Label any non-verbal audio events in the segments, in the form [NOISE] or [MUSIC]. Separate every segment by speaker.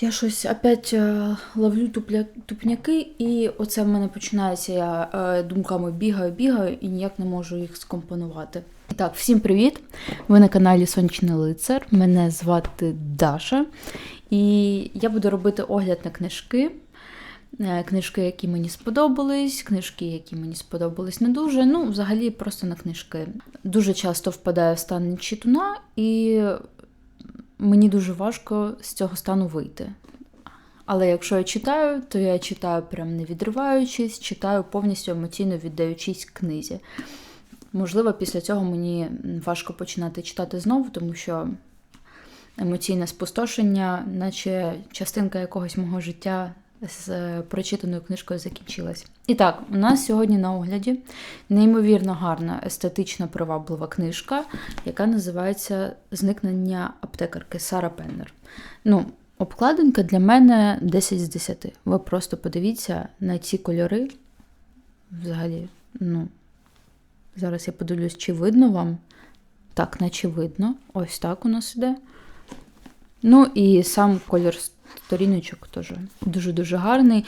Speaker 1: Я щось опять е, ловлю тупля, тупняки, і оце в мене починається. Я е, думками бігаю, бігаю і ніяк не можу їх скомпонувати. І так, всім привіт! Ви на каналі Сонячний Лицар. Мене звати Даша, і я буду робити огляд на книжки. Е, Книжки, які мені сподобались, книжки, які мені сподобались не дуже. Ну, взагалі, просто на книжки. Дуже часто впадаю в стан читуна, і мені дуже важко з цього стану вийти. Але якщо я читаю, то я читаю прям не відриваючись, читаю повністю емоційно віддаючись книзі. Можливо, після цього мені важко починати читати знову, тому що емоційне спустошення, наче частинка якогось мого життя з е, прочитаною книжкою закінчилась. І так, у нас сьогодні на огляді неймовірно гарна, естетично приваблива книжка, яка називається Зникнення аптекарки Сара Пеннер. Ну, обкладинка для мене 10 з 10. Ви просто подивіться на ці кольори. Взагалі, ну, зараз я подивлюсь, чи видно вам. Так, наче видно. Ось так у нас іде. Ну і сам кольор сторіночок теж дуже-дуже гарний.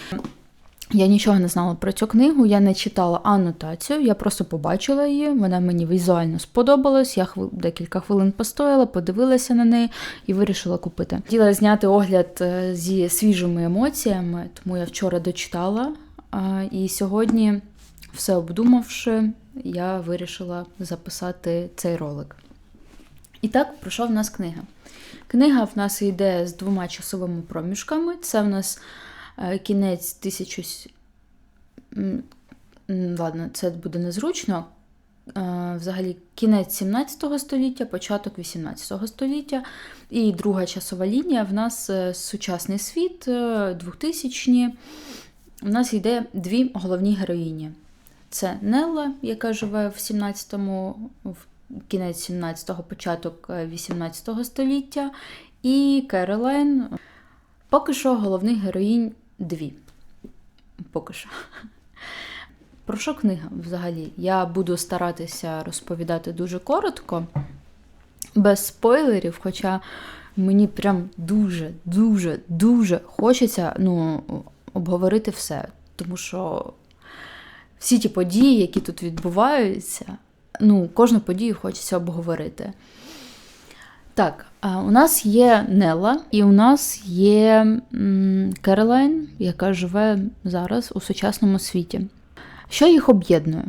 Speaker 1: Я нічого не знала про цю книгу, я не читала анотацію, я просто побачила її, вона мені візуально сподобалась. Я декілька хвилин постояла, подивилася на неї і вирішила купити. Хотіла зняти огляд е, зі свіжими емоціями, тому я вчора дочитала. І сьогодні, все обдумавши, я вирішила записати цей ролик. І так, пройшов в нас книга. Книга в нас йде з двома часовими проміжками. Це в нас е, кінець тисячу. Ладно, це буде незручно. Е, взагалі, кінець 17 століття, початок 18 століття. І друга часова лінія в нас е, сучасний світ, 2000-ні. У нас йде дві головні героїні. Це Нелла, яка живе в 17-му, кінець 17-го, початок 18 століття, і Керолайн. Поки що головних героїнь дві. Поки що. Про що книга взагалі? Я буду старатися розповідати дуже коротко, без спойлерів, хоча мені прям дуже-дуже дуже хочеться ну, обговорити все. Тому що всі ті події, які тут відбуваються, ну, кожну подію хочеться обговорити. Так, у нас є Нелла, і у нас є Керолайн, яка живе зараз у сучасному світі. Що їх об'єднує?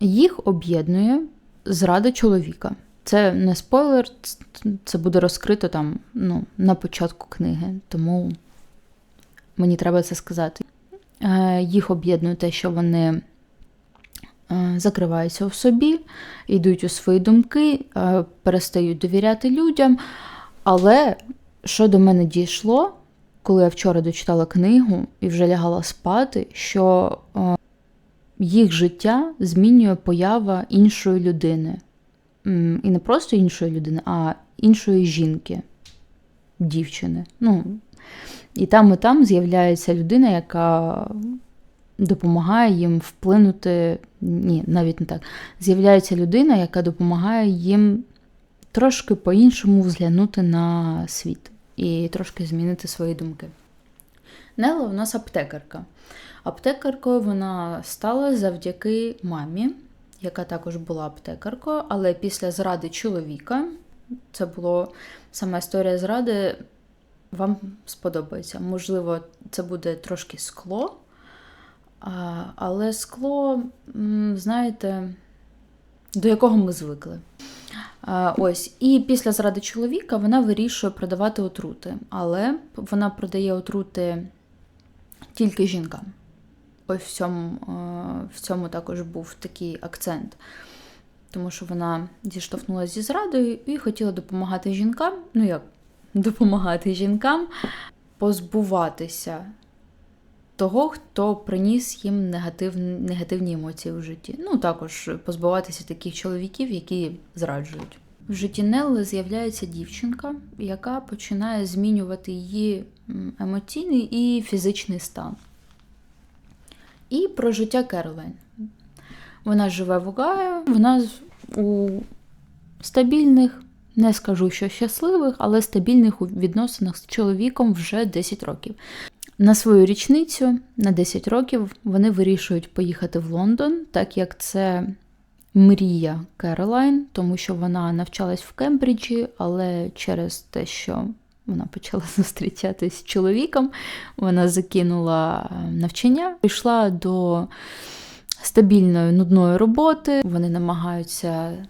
Speaker 1: Їх об'єднує зрада чоловіка. Це не спойлер, це буде розкрито там ну, на початку книги, тому мені треба це сказати. Е, їх об'єднує те, що вони закриваються в собі, йдуть у свої думки, е, перестають довіряти людям. Але що до мене дійшло, коли я вчора дочитала книгу і вже лягала спати, що е, їх життя змінює поява іншої людини. І не просто іншої людини, а іншої жінки, дівчини. Ну, І там і там з'являється людина, яка допомагає їм вплинути. Ні, навіть не так. З'являється людина, яка допомагає їм трошки по-іншому взглянути на світ і трошки змінити свої думки. Нелла у нас аптекарка. Аптекаркою вона стала завдяки мамі, яка також була аптекаркою, але після зради чоловіка, це було сама історія зради, вам сподобається. Можливо, це буде трошки скло, але скло, знаєте, до якого ми звикли. Ось, І після зради чоловіка вона вирішує продавати отрути, але вона продає отрути тільки жінкам. Ось в цьому, в цьому також був такий акцент. Тому що вона зіштовхнулася зі зрадою і хотіла допомагати жінкам, ну як допомагати жінкам позбуватися того, хто приніс їм негатив, негативні емоції в житті. Ну, також позбуватися таких чоловіків, які зраджують. В житті Нелли з'являється дівчинка, яка починає змінювати її емоційний і фізичний стан. І про життя Керолайн. Вона живе в Огайо, вона у стабільних, Не скажу, що щасливих, але стабільних у відносинах з чоловіком вже 10 років. На свою річницю на 10 років вони вирішують поїхати в Лондон, так як це мрія Керолайн, тому що вона навчалась в Кембриджі, але через те, що вона почала [LAUGHS] зустрічатись з чоловіком, вона закинула навчання, прийшла до стабільної нудної роботи. Вони намагаються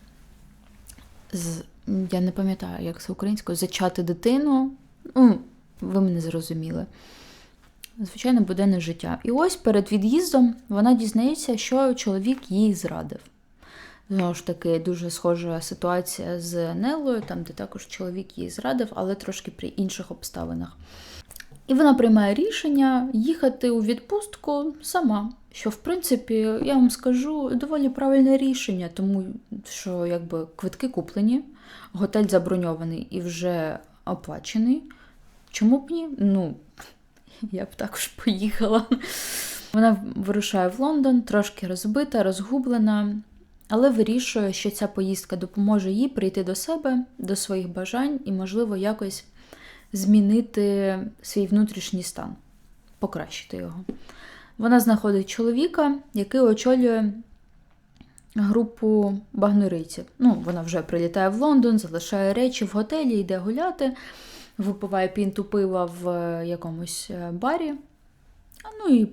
Speaker 1: з. Я не пам'ятаю, як це українською, зачати дитину. Ну, ви мене зрозуміли. Звичайно, буденне життя. І ось перед від'їздом вона дізнається, що чоловік їй зрадив. Знову ж таки, дуже схожа ситуація з Неллою, там, де також чоловік її зрадив, але трошки при інших обставинах. І вона приймає рішення їхати у відпустку сама. Що, в принципі, я вам скажу, доволі правильне рішення, тому що якби квитки куплені, готель заброньований і вже оплачений. Чому б ні? Ну, [LAUGHS] я б також поїхала. Вона вирушає в Лондон, трошки розбита, розгублена, але вирішує, що ця поїздка допоможе їй прийти до себе, до своїх бажань і, можливо, якось змінити свій внутрішній стан, покращити його. Вона знаходить чоловіка, який очолює групу багнориців. Ну, Вона вже прилітає в Лондон, залишає речі в готелі, йде гуляти, випиває пінту пива в якомусь е, барі. Ну і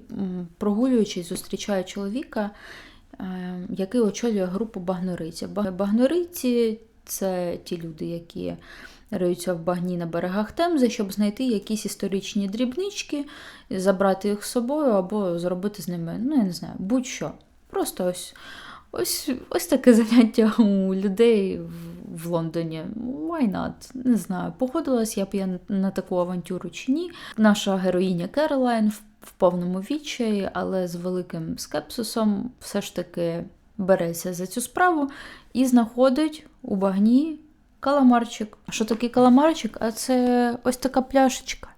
Speaker 1: прогулюючись, зустрічає чоловіка, е, який очолює групу багнориців. Багнориці це ті люди, які риються в багні на берегах Темзи, щоб знайти якісь історичні дрібнички, забрати їх з собою або зробити з ними, ну, я не знаю, будь-що. Просто ось ось, ось таке заняття у людей в Лондоні. Why not? Не знаю, погодилась я б я на таку авантюру чи ні. Наша героїня Керолайн в, повному відчаї, але з великим скепсисом все ж таки береться за цю справу і знаходить у багні каламарчик. Що такий каламарчик? А це ось така пляшечка.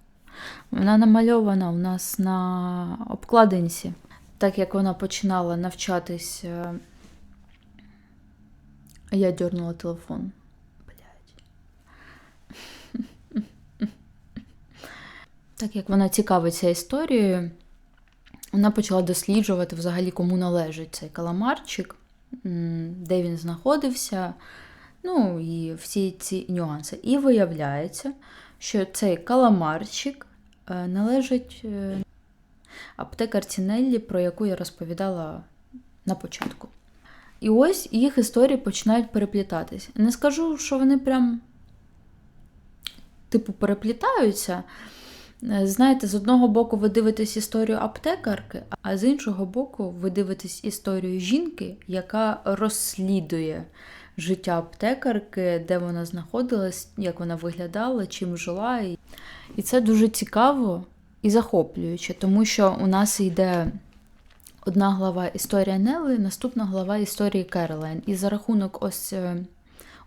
Speaker 1: Вона намальована у нас на обкладинці. Так як вона починала навчатись, е, я дернула телефон. Блять. [LAUGHS] Так як вона цікавиться історією, вона почала досліджувати взагалі, кому належить цей каламарчик, де він знаходився. Ну і всі ці нюанси. І виявляється, що цей каламарчик е, належить е, аптекарці Неллі, про яку я розповідала на початку. І ось їх історії починають переплітатись. Не скажу, що вони прям, типу, переплітаються. Е, знаєте, з одного боку, ви дивитесь історію аптекарки, а з іншого боку, ви дивитесь історію жінки, яка розслідує життя аптекарки, де вона знаходилась, як вона виглядала, чим жила. І це дуже цікаво і захоплююче, тому що у нас йде одна глава історія Нелли, наступна глава історії Керолайн. І за рахунок ось е,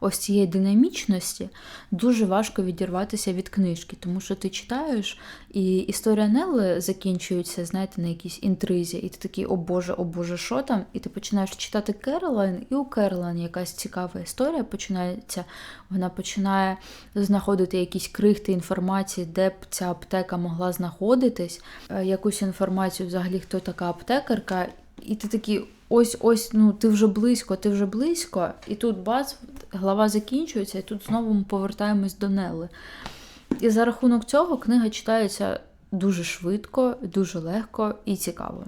Speaker 1: ось цієї динамічності дуже важко відірватися від книжки, тому що ти читаєш, і історія Нелли закінчується, знаєте, на якійсь інтризі, і ти такий, о Боже, о Боже, що там? І ти починаєш читати Керолайн, і у Керолайн якась цікава історія починається. Вона починає знаходити якісь крихти інформації, де б ця аптека могла знаходитись, е, якусь інформацію, взагалі, хто така аптекарка. І ти такий, ось-ось, ну ти вже близько, ти вже близько, і тут бац, глава закінчується, і тут знову ми повертаємось до Нелли. І за рахунок цього книга читається дуже швидко, дуже легко і цікаво.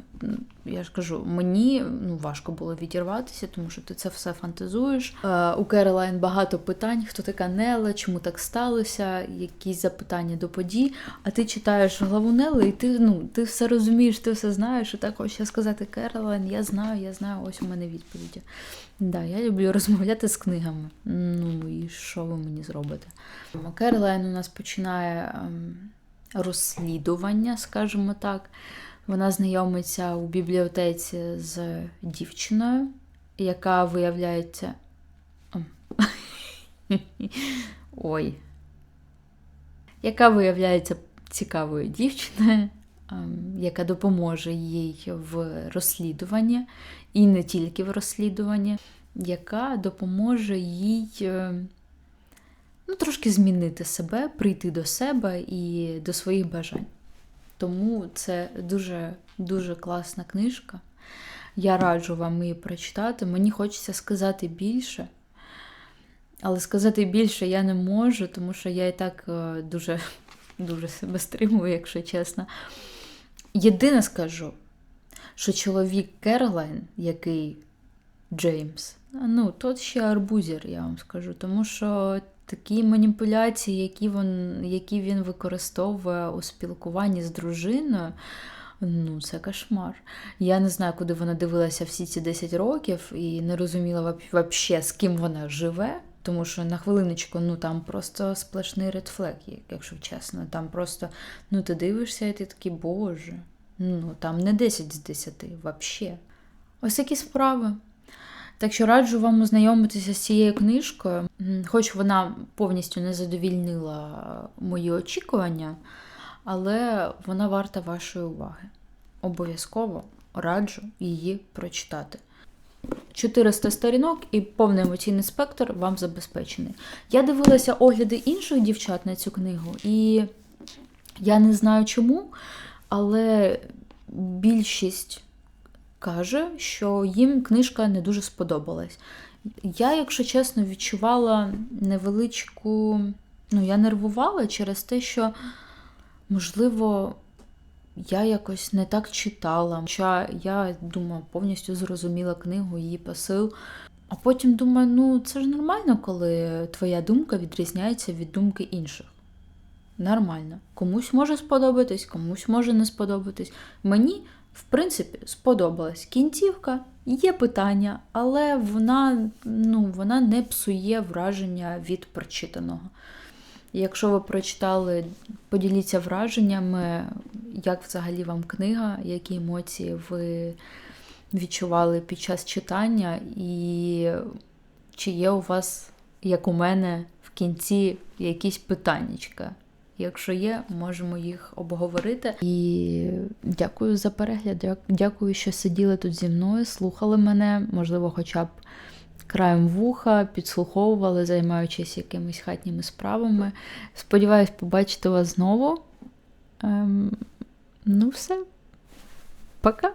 Speaker 1: Я ж кажу, мені ну, важко було відірватися, тому що ти це все фантазуєш. Е, у Керолайн багато питань, хто така Нелла, чому так сталося, якісь запитання до подій. А ти читаєш главу Нелли, і ти ну, ти все розумієш, ти все знаєш. І так хочеться сказати Керолайн, я знаю, я знаю, ось у мене відповіді. Да, Я люблю [LAUGHS] розмовляти з книгами. Ну і що ви мені зробите? Керолайн у нас починає. Ем, розслідування, скажімо так. Вона знайомиться у бібліотеці з дівчиною, яка виявляється. [LAUGHS] Ой. Яка виявляється цікавою дівчиною, ем, яка допоможе їй в розслідуванні, і не тільки в розслідуванні, яка допоможе їй ем, ну, трошки змінити себе, прийти до себе і до своїх бажань. Тому це дуже дуже класна книжка. Я раджу вам її прочитати. Мені хочеться сказати більше, але сказати більше я не можу, тому що я і так е, дуже, [LAUGHS] дуже себе стримую, якщо чесно. Єдине скажу, що чоловік Керлайн, який Джеймс, ну, тот ще арбузер, я вам скажу, тому що такі маніпуляції, які він, які він використовує у спілкуванні з дружиною, ну, це кошмар. Я не знаю, куди вона дивилася всі ці 10 років і не розуміла взагалі, з ким вона живе. Тому що на хвилиночку, ну там просто сплошний редфлек, якщо чесно. Там просто, ну ти дивишся, і ти такий, боже, ну там не 10 з 10, взагалі. Ось такі справи. Так що раджу вам ознайомитися з цією книжкою, хоч вона повністю не задовільнила мої очікування, але вона варта вашої уваги. Обов'язково раджу її прочитати. 400 сторінок і повний емоційний спектр вам забезпечений. Я дивилася огляди інших дівчат на цю книгу, і я не знаю чому, але більшість каже, що їм книжка не дуже сподобалась. Я, якщо чесно, відчувала невеличку. Ну, я нервувала через те, що, можливо, я якось не так читала. Хоча я думаю, повністю зрозуміла книгу, її посил. А потім думаю, ну це ж нормально, коли твоя думка відрізняється від думки інших. Нормально. Комусь може сподобатись, комусь може не сподобатись. Мені, в принципі, сподобалась кінцівка, є питання, але вона, ну, вона не псує враження від прочитаного. Якщо ви прочитали, поділіться враженнями, як взагалі вам книга, які емоції ви відчували під час читання, і чи є у вас, як у мене, в кінці якісь питаннячка. Якщо є, можемо їх обговорити. І дякую за перегляд. Дякую, що сиділи тут зі мною, слухали мене, можливо, хоча б краєм вуха, підслуховували, займаючись якимись хатніми справами. Сподіваюсь, побачити вас знову. Ем, Ну, все. Пока.